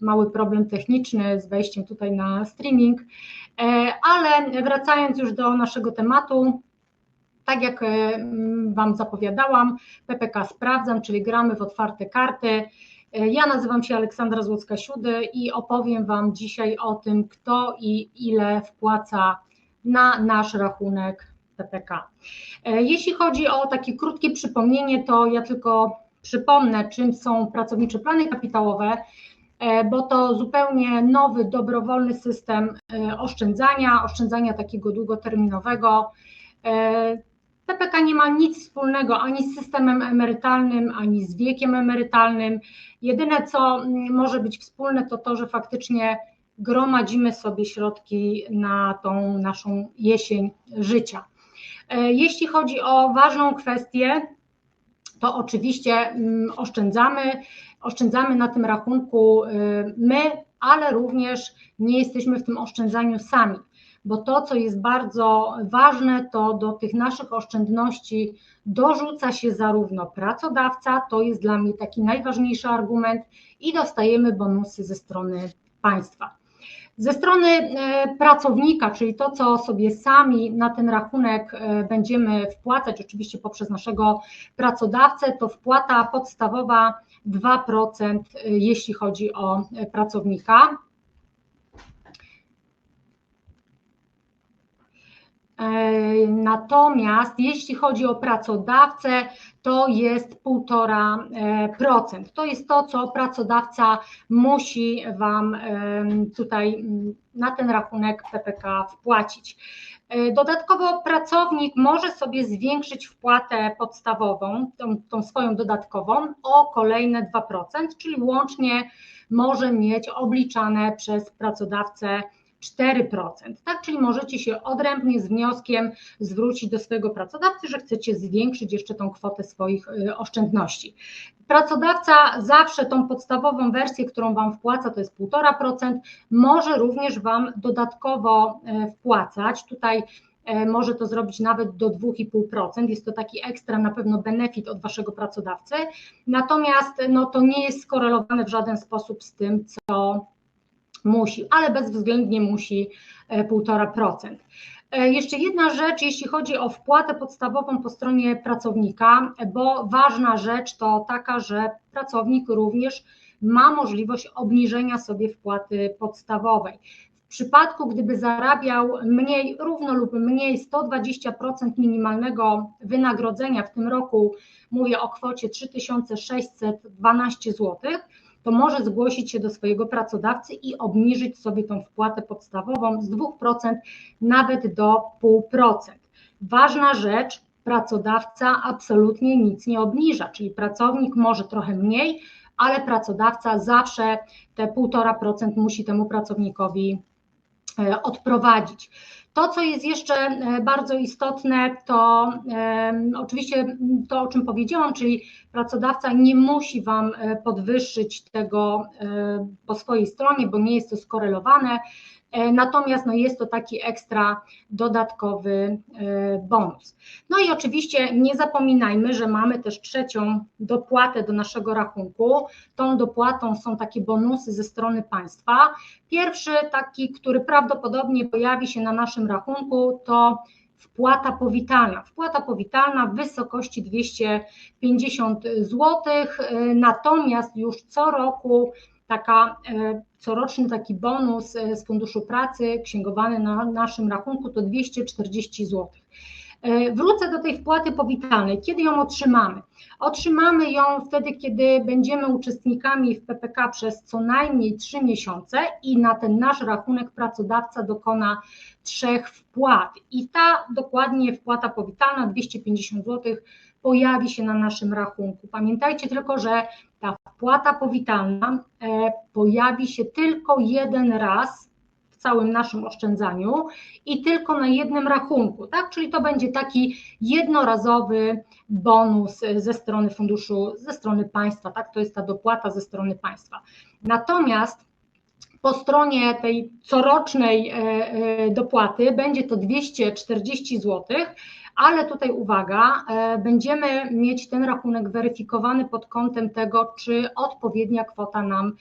mały problem techniczny z wejściem tutaj na streaming, ale wracając już do naszego tematu, tak jak Wam zapowiadałam, PPK sprawdzam, czyli gramy w otwarte karty. Ja nazywam się Aleksandra Złocka-Siudy i opowiem Wam dzisiaj o tym, kto i ile wpłaca na nasz rachunek PPK. Jeśli chodzi o takie krótkie przypomnienie, to ja tylko przypomnę, czym są pracownicze plany kapitałowe, bo to zupełnie nowy, dobrowolny system oszczędzania, oszczędzania takiego długoterminowego. PPK nie ma nic wspólnego ani z systemem emerytalnym, ani z wiekiem emerytalnym. Jedyne, co może być wspólne, to to, że faktycznie gromadzimy sobie środki na tą naszą jesień życia. Jeśli chodzi o ważną kwestię, to oczywiście oszczędzamy, oszczędzamy na tym rachunku my, ale również nie jesteśmy w tym oszczędzaniu sami bo to, co jest bardzo ważne, to do tych naszych oszczędności dorzuca się zarówno pracodawca, to jest dla mnie taki najważniejszy argument, i dostajemy bonusy ze strony państwa. Ze strony pracownika, czyli to, co sobie sami na ten rachunek będziemy wpłacać, oczywiście poprzez naszego pracodawcę, to wpłata podstawowa 2%, jeśli chodzi o pracownika. Natomiast jeśli chodzi o pracodawcę, to jest 1,5%. To jest to, co pracodawca musi Wam tutaj na ten rachunek PPK wpłacić. Dodatkowo pracownik może sobie zwiększyć wpłatę podstawową, tą, tą swoją dodatkową, o kolejne 2%, czyli łącznie może mieć obliczane przez pracodawcę 4%, tak? Czyli możecie się odrębnie z wnioskiem zwrócić do swojego pracodawcy, że chcecie zwiększyć jeszcze tą kwotę swoich oszczędności. Pracodawca zawsze tą podstawową wersję, którą Wam wpłaca, to jest 1,5%, może również Wam dodatkowo wpłacać. Tutaj może to zrobić nawet do 2,5%. Jest to taki ekstra na pewno benefit od Waszego pracodawcy. Natomiast no, to nie jest skorelowane w żaden sposób z tym, co musi, ale bezwzględnie musi 1,5%. Jeszcze jedna rzecz, jeśli chodzi o wpłatę podstawową po stronie pracownika, bo ważna rzecz to taka, że pracownik również ma możliwość obniżenia sobie wpłaty podstawowej. W przypadku, gdyby zarabiał mniej, równo lub mniej 120% minimalnego wynagrodzenia, w tym roku mówię o kwocie 3612 zł, to może zgłosić się do swojego pracodawcy i obniżyć sobie tą wpłatę podstawową z 2% nawet do 0,5%. Ważna rzecz, pracodawca absolutnie nic nie obniża, czyli pracownik może trochę mniej, ale pracodawca zawsze te 1,5% musi temu pracownikowi odprowadzić. To, co jest jeszcze bardzo istotne, to oczywiście to, o czym powiedziałam, czyli pracodawca nie musi Wam podwyższyć tego po swojej stronie, bo nie jest to skorelowane, natomiast no jest to taki ekstra dodatkowy bonus. No i oczywiście nie zapominajmy, że mamy też trzecią dopłatę do naszego rachunku. Tą dopłatą są takie bonusy ze strony państwa. Pierwszy taki, który prawdopodobnie pojawi się na naszym rachunku, to wpłata powitalna. Wpłata powitalna w wysokości 250 zł, natomiast już co roku taka coroczny taki bonus z Funduszu Pracy księgowany na naszym rachunku to 240 zł. Wrócę do tej wpłaty powitalnej. Kiedy ją otrzymamy? Otrzymamy ją wtedy, kiedy będziemy uczestnikami w PPK przez co najmniej 3 miesiące i na ten nasz rachunek pracodawca dokona trzech wpłat. I ta dokładnie wpłata powitalna 250 zł pojawi się na naszym rachunku. Pamiętajcie tylko, że ta wpłata powitalna pojawi się tylko jeden raz w całym naszym oszczędzaniu i tylko na jednym rachunku, tak? Czyli to będzie taki jednorazowy bonus ze strony funduszu, ze strony państwa, tak? To jest ta dopłata ze strony państwa. Natomiast po stronie tej corocznej dopłaty będzie to 240 zł, ale tutaj uwaga, będziemy mieć ten rachunek weryfikowany pod kątem tego, czy odpowiednia kwota nam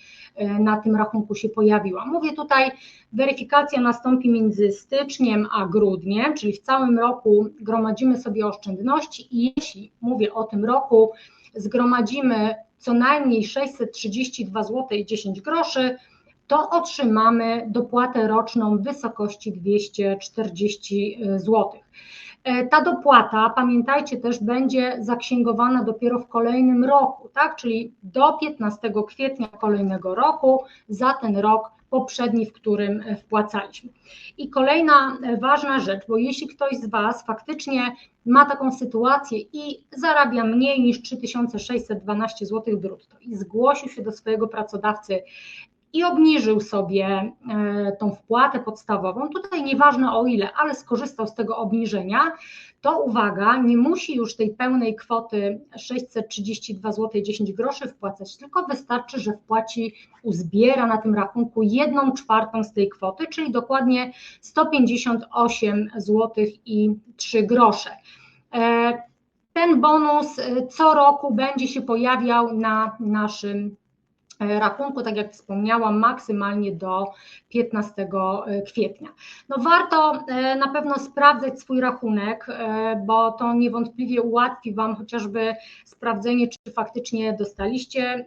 na tym rachunku się pojawiła. Mówię tutaj, weryfikacja nastąpi między styczniem a grudniem, czyli w całym roku gromadzimy sobie oszczędności i jeśli mówię o tym roku, zgromadzimy co najmniej 632 zł i 10 groszy, to otrzymamy dopłatę roczną w wysokości 240 zł. E, ta dopłata, pamiętajcie też, będzie zaksięgowana dopiero w kolejnym roku, tak? czyli do 15 kwietnia kolejnego roku za ten rok poprzedni, w którym wpłacaliśmy. I kolejna ważna rzecz, bo jeśli ktoś z Was faktycznie ma taką sytuację i zarabia mniej niż 3612 zł brutto i zgłosił się do swojego pracodawcy i obniżył sobie e, tą wpłatę podstawową, tutaj nieważne o ile, ale skorzystał z tego obniżenia, to uwaga, nie musi już tej pełnej kwoty 632 zł 10 groszy wpłacać, tylko wystarczy, że wpłaci, uzbiera na tym rachunku jedną czwartą z tej kwoty, czyli dokładnie 158 zł i 3 grosze. E, ten bonus e, co roku będzie się pojawiał na naszym rachunku, tak jak wspomniałam, maksymalnie do 15 e, kwietnia. No warto e, na pewno sprawdzać swój rachunek, bo to niewątpliwie ułatwi Wam chociażby sprawdzenie, czy faktycznie dostaliście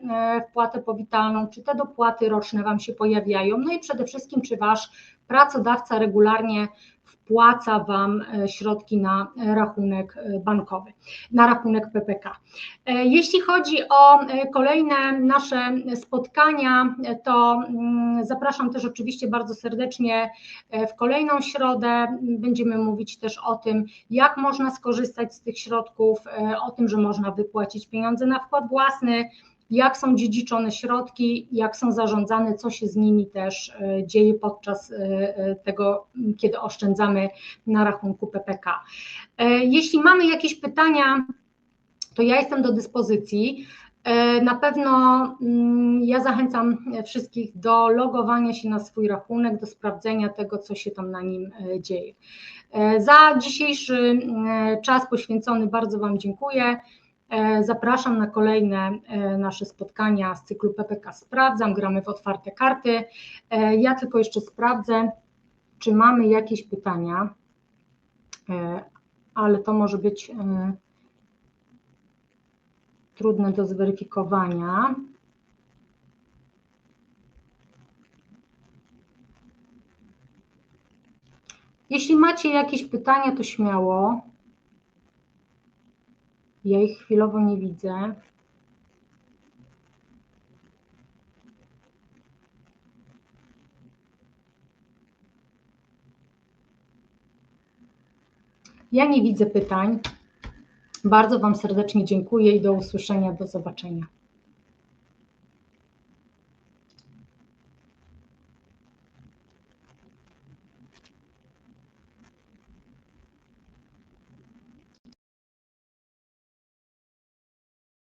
wpłatę powitalną, czy te dopłaty roczne Wam się pojawiają, no i przede wszystkim, czy Wasz pracodawca regularnie wpłaca Wam e, środki na rachunek e, bankowy, na rachunek PPK. E, jeśli chodzi o kolejne nasze spotkania, to mm, zapraszam też oczywiście bardzo serdecznie w kolejną środę. Będziemy mówić też o tym, jak można skorzystać z tych środków, o tym, że można wypłacić pieniądze na wkład własny, jak są dziedziczone środki, jak są zarządzane, co się z nimi też e, dzieje podczas e, e, tego, kiedy oszczędzamy na rachunku PPK. Jeśli mamy jakieś pytania, to ja jestem do dyspozycji. Na pewno mm, ja zachęcam wszystkich do logowania się na swój rachunek, do sprawdzenia tego, co się tam na nim dzieje. Za dzisiejszy czas poświęcony bardzo Wam dziękuję. E, zapraszam na kolejne e, nasze spotkania z cyklu PPK Sprawdzam, gramy w otwarte karty. E, ja tylko jeszcze sprawdzę, czy mamy jakieś pytania, ale to może być trudne do zweryfikowania. Jeśli macie jakieś pytania, to śmiało. Ja ich chwilowo nie widzę. Ja nie widzę pytań. Bardzo Wam serdecznie dziękuję i do usłyszenia, do zobaczenia.